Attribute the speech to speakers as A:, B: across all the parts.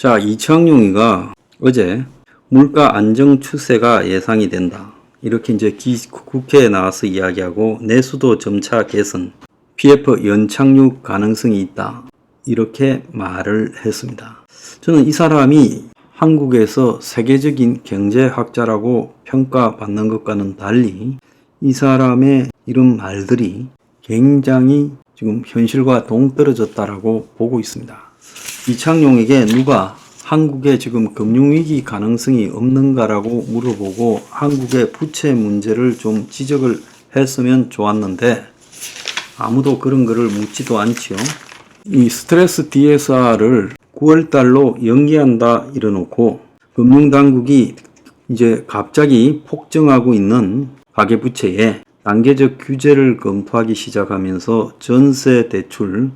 A: 자, 이창용이가 어제 물가 안정 추세가 예상이 된다. 이렇게 이제 기- 국회에 나와서 이야기하고 내수도 점차 개선, PF 연착륙 가능성이 있다. 이렇게 말을 했습니다. 저는 이 사람이 한국에서 세계적인 경제학자라고 평가받는 것과는 달리 이 사람의 이런 말들이 굉장히 지금 현실과 동떨어졌다라고 보고 있습니다. 이창용에게 누가 한국에 지금 금융위기 가능성이 없는가라고 물어보고 한국의 부채 문제를 좀 지적을 했으면 좋았는데 아무도 그런 거를 묻지도 않지요. 이 스트레스 DSR을 9월달로 연기한다 이래놓고 금융당국이 이제 갑자기 폭증하고 있는 가계부채에 단계적 규제를 검토하기 시작하면서 전세 대출,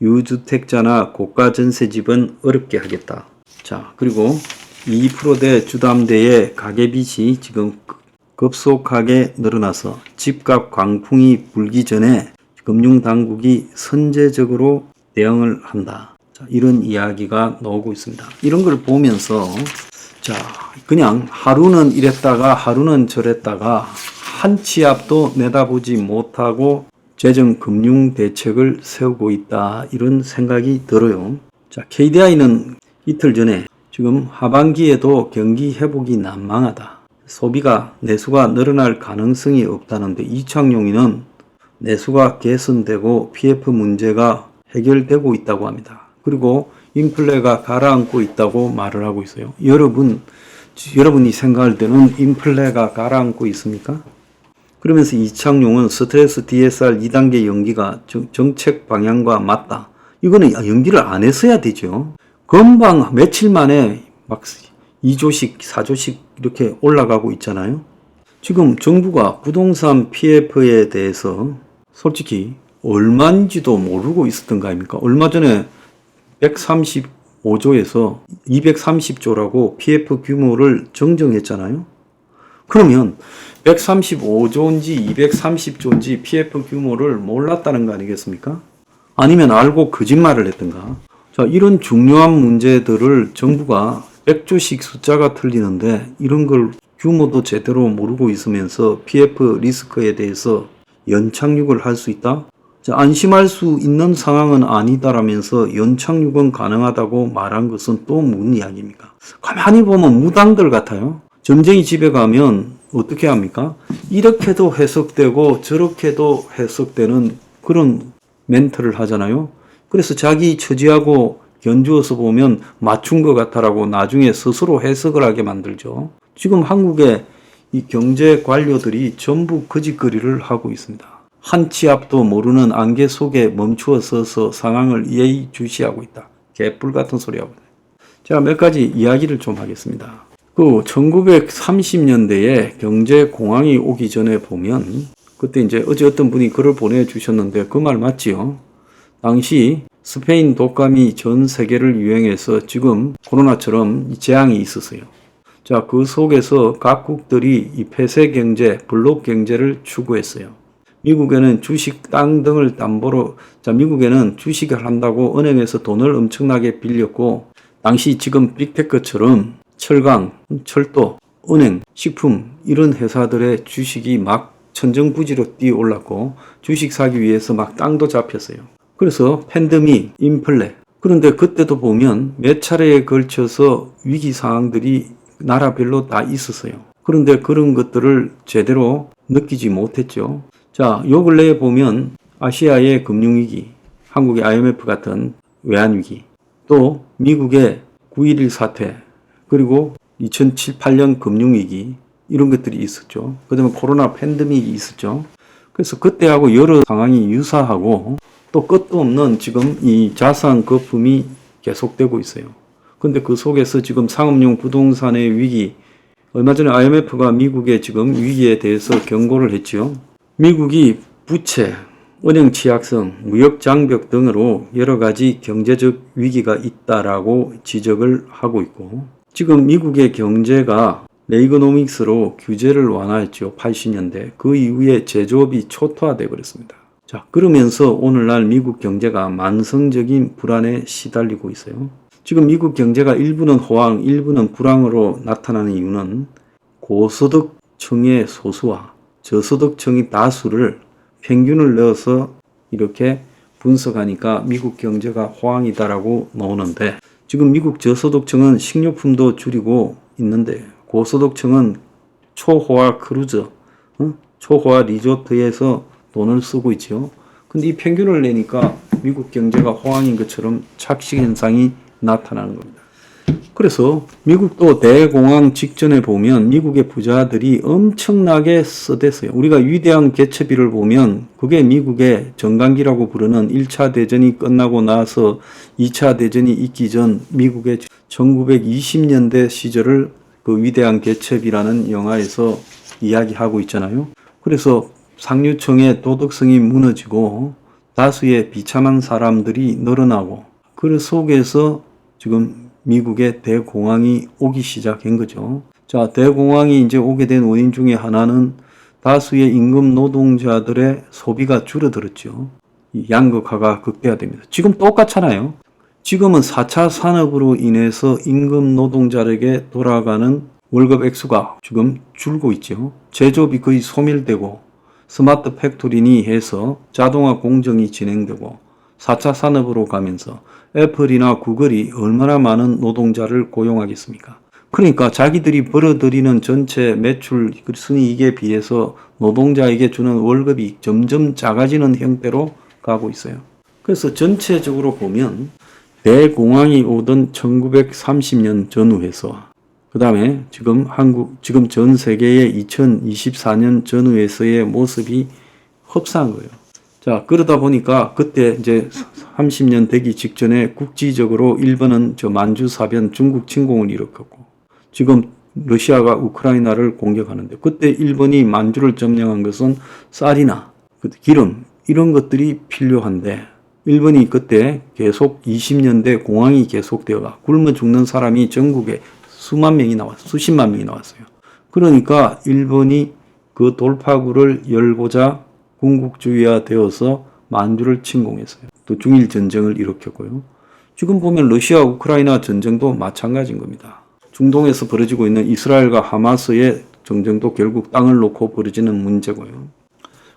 A: 유주택자나 고가 전세집은 어렵게 하겠다. 자, 그리고 2%대 주담대의 가계빚이 지금 급속하게 늘어나서 집값 광풍이 불기 전에 금융당국이 선제적으로 대응을 한다. 자, 이런 이야기가 나오고 있습니다. 이런 걸 보면서 자, 그냥 하루는 이랬다가 하루는 저랬다가 한 치 앞도 내다보지 못하고 재정 금융 대책을 세우고 있다. 이런 생각이 들어요. 자, KDI는 이틀 전에 지금 하반기에도 경기 회복이 난망하다. 소비가 내수가 늘어날 가능성이 없다는데 이창용이는 내수가 개선되고 PF 문제가 해결되고 있다고 합니다. 그리고 인플레가 가라앉고 있다고 말을 하고 있어요. 여러분, 여러분이 생각할 때는 인플레가 가라앉고 있습니까? 그러면서 이창용은 스트레스 DSR 2단계 연기가 정- 정책 방향과 맞다. 이거는 연기를 안 했어야 되죠. 금방 며칠 만에 막 2조씩, 4조씩 이렇게 올라가고 있잖아요. 지금 정부가 부동산 PF에 대해서 솔직히 얼마인지도 모르고 있었던 거 아닙니까? 얼마 전에 135조에서 230조라고 PF 규모를 정정했잖아요. 그러면 135조인지 230조인지 PF 규모를 몰랐다는 거 아니겠습니까? 아니면 알고 거짓말을 했던가? 자, 이런 중요한 문제들을 정부가 100조씩 숫자가 틀리는데 이런 걸 규모도 제대로 모르고 있으면서 PF 리스크에 대해서 연착륙을 할 수 있다? 자, 안심할 수 있는 상황은 아니다라면서 연착륙은 가능하다고 말한 것은 또 무슨 이야기입니까? 가만히 보면 무당들 같아요. 점쟁이 집에 가면 어떻게 합니까? 이렇게도 해석되고 저렇게도 해석되는 그런 멘트를 하잖아요. 그래서 자기 처지하고 견주어서 보면 맞춘 것 같아라고 나중에 스스로 해석을 하게 만들죠. 지금 한국의 이 경제 관료들이 전부 거짓거리를 하고 있습니다. 한 치 앞도 모르는 안개 속에 멈추어 서서 상황을 예의주시하고 있다. 개뿔 같은 소리 하고 있다. 제가 몇 가지 이야기를 좀 하겠습니다. 그 1930년대에 경제 공황이 오기 전에 보면 그때 이제 어제 어떤 분이 글을 보내주셨는데 그 말 맞지요? 당시 스페인 독감이 전 세계를 유행해서 지금 코로나처럼 이 재앙이 있었어요. 자, 그 속에서 각국들이 이 폐쇄 경제, 블록 경제를 추구했어요. 미국에는 주식, 땅 등을 담보로, 자, 미국에는 주식을 한다고 은행에서 돈을 엄청나게 빌렸고, 당시 지금 빅테크처럼 철강, 철도, 은행, 식품, 이런 회사들의 주식이 막 천정부지로 뛰어 올랐고, 주식 사기 위해서 막 땅도 잡혔어요. 그래서 팬데믹, 인플레. 그런데 그때도 보면 몇 차례에 걸쳐서 위기 상황들이 나라별로 다 있었어요. 그런데 그런 것들을 제대로 느끼지 못했죠. 자, 요 근래에 보면 아시아의 금융위기, 한국의 IMF 같은 외환위기, 또 미국의 9.11 사태, 그리고 2007, 8년 금융위기, 이런 것들이 있었죠. 그 다음에 코로나 팬데믹이 있었죠. 그래서 그때하고 여러 상황이 유사하고 또 끝도 없는 지금 이 자산 거품이 계속되고 있어요. 근데 그 속에서 지금 상업용 부동산의 위기, 얼마 전에 IMF가 미국의 지금 위기에 대해서 경고를 했지요. 미국이 부채, 은행 취약성, 무역 장벽 등으로 여러 가지 경제적 위기가 있다라고 지적을 하고 있고, 지금 미국의 경제가 레이거노믹스로 규제를 완화했죠. 80년대. 그 이후에 제조업이 초토화돼 버렸습니다. 자, 그러면서 오늘날 미국 경제가 만성적인 불안에 시달리고 있어요. 지금 미국 경제가 일부는 호황, 일부는 불황으로 나타나는 이유는 고소득층의 소수와 저소득층의 다수를 평균을 넣어서 이렇게 분석하니까 미국 경제가 호황이다라고 나오는데 지금 미국 저소득층은 식료품도 줄이고 있는데 고소득층은 초호화 크루즈, 어? 초호화 리조트에서 돈을 쓰고 있죠. 근데 이 평균을 내니까 미국 경제가 호황인 것처럼 착시 현상이 나타나는 겁니다. 그래서 미국도 대공황 직전에 보면 미국의 부자들이 엄청나게 써댔어요. 우리가 위대한 개체비를 보면 그게 미국의 정강기라고 부르는 1차 대전이 끝나고 나서 2차 대전이 있기 전 미국의 1920년대 시절을 그 위대한 개체비라는 영화에서 이야기하고 있잖아요. 그래서 상류층의 도덕성이 무너지고 다수의 비참한 사람들이 늘어나고 그 속에서 지금 미국의 대공황이 오기 시작한 거죠. 자, 대공황이 이제 오게 된 원인 중에 하나는 다수의 임금 노동자들의 소비가 줄어들었죠. 이 양극화가 극대화됩니다. 지금 똑같잖아요. 지금은 4차 산업으로 인해서 임금 노동자에게 돌아가는 월급 액수가 지금 줄고 있죠. 제조업이 거의 소멸되고 스마트 팩토리니 해서 자동화 공정이 진행되고 4차 산업으로 가면서 애플이나 구글이 얼마나 많은 노동자를 고용하겠습니까? 그러니까 자기들이 벌어들이는 전체 매출 순이익에 비해서 노동자에게 주는 월급이 점점 작아지는 형태로 가고 있어요. 그래서 전체적으로 보면 대공황이 오던 1930년 전후에서 그 다음에 지금 한국, 지금 전 세계의 2024년 전후에서의 모습이 흡사한 거예요. 자, 그러다 보니까 그때 이제 30년 되기 직전에 국지적으로 일본은 저 만주 사변 중국 침공을 일으켰고 지금 러시아가 우크라이나를 공격하는데 그때 일본이 만주를 점령한 것은 쌀이나 그 기름 이런 것들이 필요한데 일본이 그때 계속 20년대 공황이 계속되어가 굶어 죽는 사람이 전국에 수만 명이 나왔, 수십만 명이 나왔어요. 그러니까 일본이 그 돌파구를 열고자 군국주의화 되어서 만주를 침공했어요. 또 중일 전쟁을 일으켰고요. 지금 보면 러시아 우크라이나 전쟁도 마찬가지인 겁니다. 중동에서 벌어지고 있는 이스라엘과 하마스의 전쟁도 결국 땅을 놓고 벌어지는 문제고요.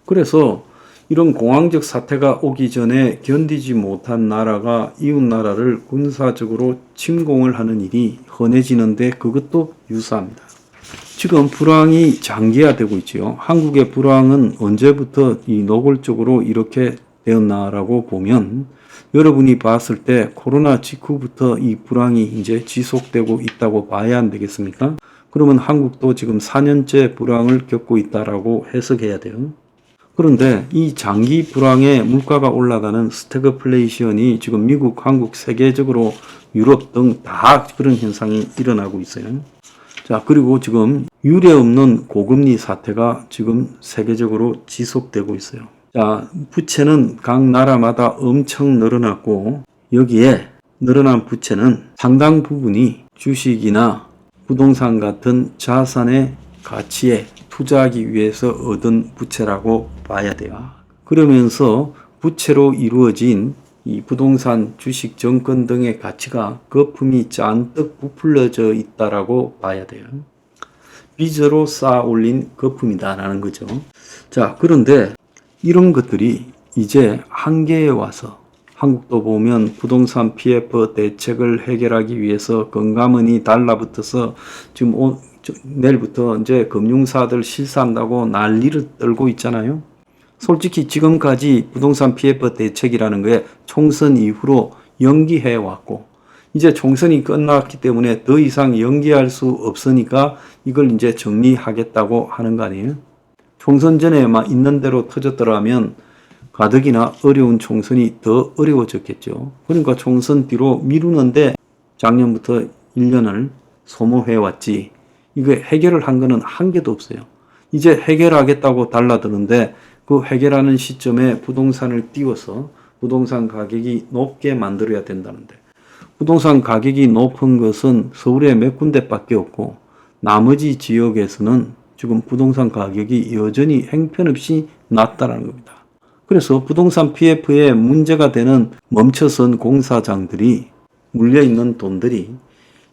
A: 그래서 이런 공황적 사태가 오기 전에 견디지 못한 나라가 이웃 나라를 군사적으로 침공을 하는 일이 흔해지는데 그것도 유사합니다. 지금 불황이 장기화되고 있지요. 한국의 불황은 언제부터 이 노골적으로 이렇게 되었나라고 보면 여러분이 봤을 때 코로나 직후부터 이 불황이 이제 지속되고 있다고 봐야 안 되겠습니까? 그러면 한국도 지금 4년째 불황을 겪고 있다라고 해석해야 돼요. 그런데 이 장기 불황에 물가가 올라가는 스태그플레이션이 지금 미국, 한국, 세계적으로 유럽 등 다 그런 현상이 일어나고 있어요. 자, 그리고 지금 유례 없는 고금리 사태가 지금 세계적으로 지속되고 있어요. 자, 부채는 각 나라마다 엄청 늘어났고 여기에 늘어난 부채는 상당 부분이 주식이나 부동산 같은 자산의 가치에 투자하기 위해서 얻은 부채라고 봐야 돼요. 그러면서 부채로 이루어진 이 부동산, 주식, 정권 등의 가치가 거품이 잔뜩 부풀려져 있다라고 봐야 돼요. 빚으로 쌓아 올린 거품이다라는 거죠. 자, 그런데 이런 것들이 이제 한계에 와서 한국도 보면 부동산 PF 대책을 해결하기 위해서 건강원이 달라붙어서 지금 오, 저, 내일부터 이제 금융사들 실사한다고 난리를 떨고 있잖아요. 솔직히 지금까지 부동산 PF 대책이라는 게 총선 이후로 연기해 왔고 이제 총선이 끝났기 때문에 더 이상 연기할 수 없으니까 이걸 이제 정리하겠다고 하는 거 아니에요? 총선 전에만 있는 대로 터졌더라면 가덕이나 어려운 총선이 더 어려워졌겠죠. 그러니까 총선 뒤로 미루는데 작년부터 1년을 소모해 왔지. 이거 해결을 한 거는 한 개도 없어요. 이제 해결하겠다고 달라드는데 그 해결하는 시점에 부동산을 띄워서 부동산 가격이 높게 만들어야 된다는데 부동산 가격이 높은 것은 서울에 몇 군데밖에 없고 나머지 지역에서는 지금 부동산 가격이 여전히 행편없이 낮다라는 겁니다. 그래서 부동산 PF에 문제가 되는 멈춰선 공사장들이 물려 있는 돈들이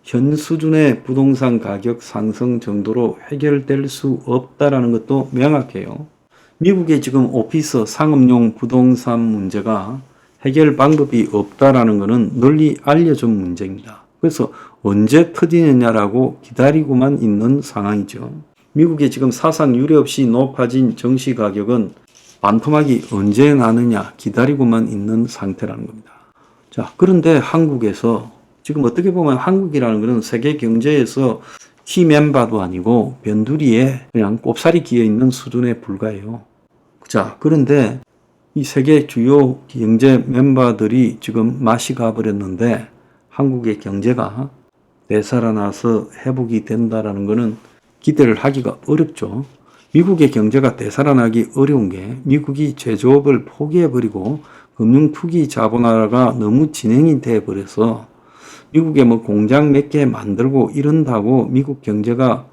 A: 현 수준의 부동산 가격 상승 정도로 해결될 수 없다라는 것도 명확해요. 미국의 지금 오피스 상업용 부동산 문제가 해결 방법이 없다라는 것은 널리 알려진 문제입니다. 그래서 언제 터지느냐라고 기다리고만 있는 상황이죠. 미국의 지금 사상 유례 없이 높아진 정시 가격은 반토막이 언제 나느냐 기다리고만 있는 상태라는 겁니다. 자, 그런데 한국에서 지금 어떻게 보면 한국이라는 것은 세계 경제에서 키 멤버도 아니고 변두리에 그냥 꼽살이 끼어 있는 수준에 불과해요. 자, 그런데 이 세계 주요 경제 멤버들이 지금 맛이 가버렸는데 한국의 경제가 되살아나서 회복이 된다라는 것은 기대를 하기가 어렵죠. 미국의 경제가 되살아나기 어려운 게 미국이 제조업을 포기해버리고 금융 투기 자본화가 너무 진행이 돼 버려서 미국에 뭐 공장 몇 개 만들고 이런다고 미국 경제가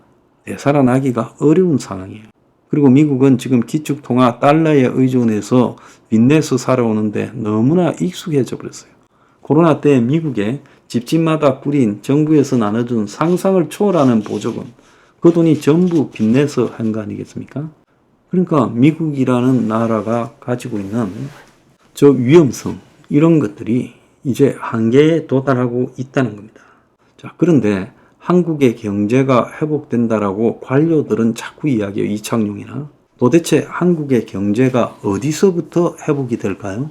A: 되살아나기가 어려운 상황이에요. 그리고 미국은 지금 기축통화 달러에 의존해서 빚내서 살아오는데 너무나 익숙해져 버렸어요. 코로나 때 미국에 집집마다 뿌린 정부에서 나눠준 상상을 초월하는 보조금 그 돈이 전부 빚내서 한 거 아니겠습니까? 그러니까 미국이라는 나라가 가지고 있는 저 위험성 이런 것들이 이제 한계에 도달하고 있다는 겁니다. 자, 그런데 한국의 경제가 회복된다라고 관료들은 자꾸 이야기해요. 이창용이나. 도대체 한국의 경제가 어디서부터 회복이 될까요?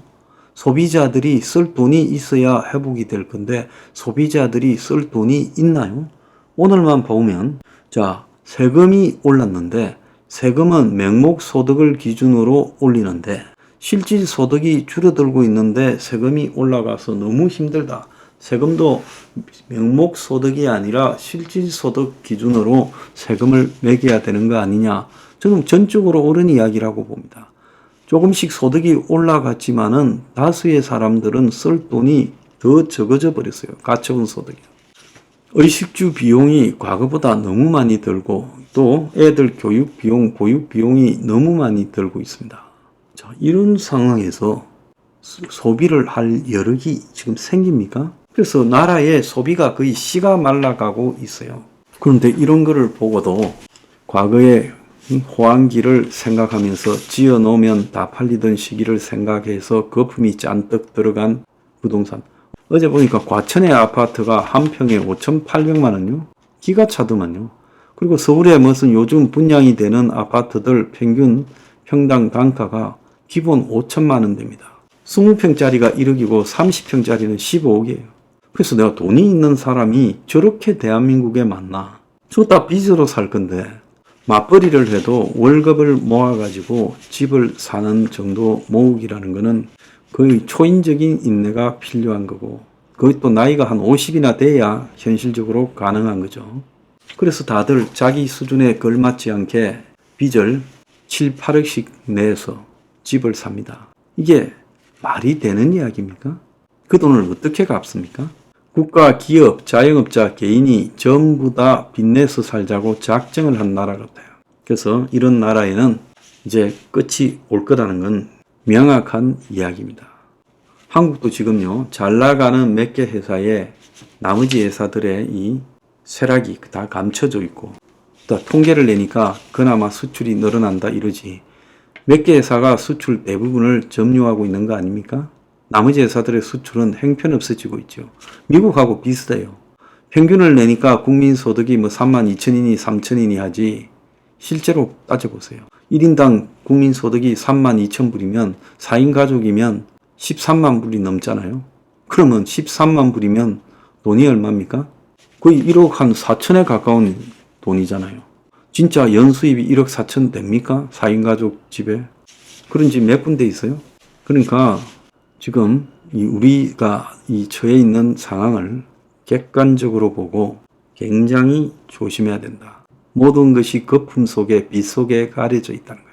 A: 소비자들이 쓸 돈이 있어야 회복이 될 건데 소비자들이 쓸 돈이 있나요? 오늘만 보면 자 세금이 올랐는데 세금은 명목 소득을 기준으로 올리는데 실질 소득이 줄어들고 있는데 세금이 올라가서 너무 힘들다. 세금도 명목 소득이 아니라 실질 소득 기준으로 세금을 매겨야 되는 거 아니냐. 저는 전적으로 옳은 이야기라고 봅니다. 조금씩 소득이 올라갔지만은 다수의 사람들은 쓸 돈이 더 적어져 버렸어요. 가처분 소득이. 의식주 비용이 과거보다 너무 많이 들고 또 애들 교육 비용, 보육 비용이 너무 많이 들고 있습니다. 자, 이런 상황에서 소비를 할 여력이 지금 생깁니까? 그래서 나라의 소비가 거의 씨가 말라가고 있어요. 그런데 이런 거를 보고도 과거에 호황기를 생각하면서 지어 놓으면 다 팔리던 시기를 생각해서 거품이 잔뜩 들어간 부동산. 어제 보니까 과천의 아파트가 한 평에 5,800만 원요. 기가 차더만요. 그리고 서울에 무슨 요즘 분양이 되는 아파트들 평균 평당 단가가 기본 5천만 원 됩니다. 20평짜리가 1억이고 30평짜리는 15억이에요. 그래서 내가 돈이 있는 사람이 저렇게 대한민국에 많나? 저다 빚으로 살 건데 맞벌이를 해도 월급을 모아가지고 집을 사는 정도 모으기라는 것은 거의 초인적인 인내가 필요한 거고 또 나이가 한 50이나 돼야 현실적으로 가능한 거죠. 그래서 다들 자기 수준에 걸맞지 않게 빚을 7, 8억씩 내서 집을 삽니다. 이게 말이 되는 이야기입니까? 그 돈을 어떻게 갚습니까? 국가, 기업, 자영업자, 개인이 전부 다 빚내서 살자고 작정을 한 나라 같아요. 그래서 이런 나라에는 이제 끝이 올 거라는 건 명확한 이야기입니다. 한국도 지금요, 잘 나가는 몇 개 회사에 나머지 회사들의 이 쇠락이 다 감춰져 있고, 또 통계를 내니까 그나마 수출이 늘어난다 이러지. 몇 개 회사가 수출 대부분을 점유하고 있는 거 아닙니까? 나머지 회사들의 수출은 행편없어지고 있죠. 미국하고 비슷해요. 평균을 내니까 국민 소득이 뭐 3만 2천이니 3천이니 하지 실제로 따져보세요. 1인당 국민 소득이 3만 2천 불이면 4인 가족이면 13만 불이 넘잖아요. 그러면 13만 불이면 돈이 얼마입니까? 거의 1억 한 4천에 가까운 돈이잖아요. 진짜 연수입이 1억 4천 됩니까? 4인 가족 집에. 그런 집 몇 군데 있어요. 그러니까 지금 이 우리가 이 처해 있는 상황을 객관적으로 보고 굉장히 조심해야 된다. 모든 것이 거품 속에 빛 속에 가려져 있다는 거예요.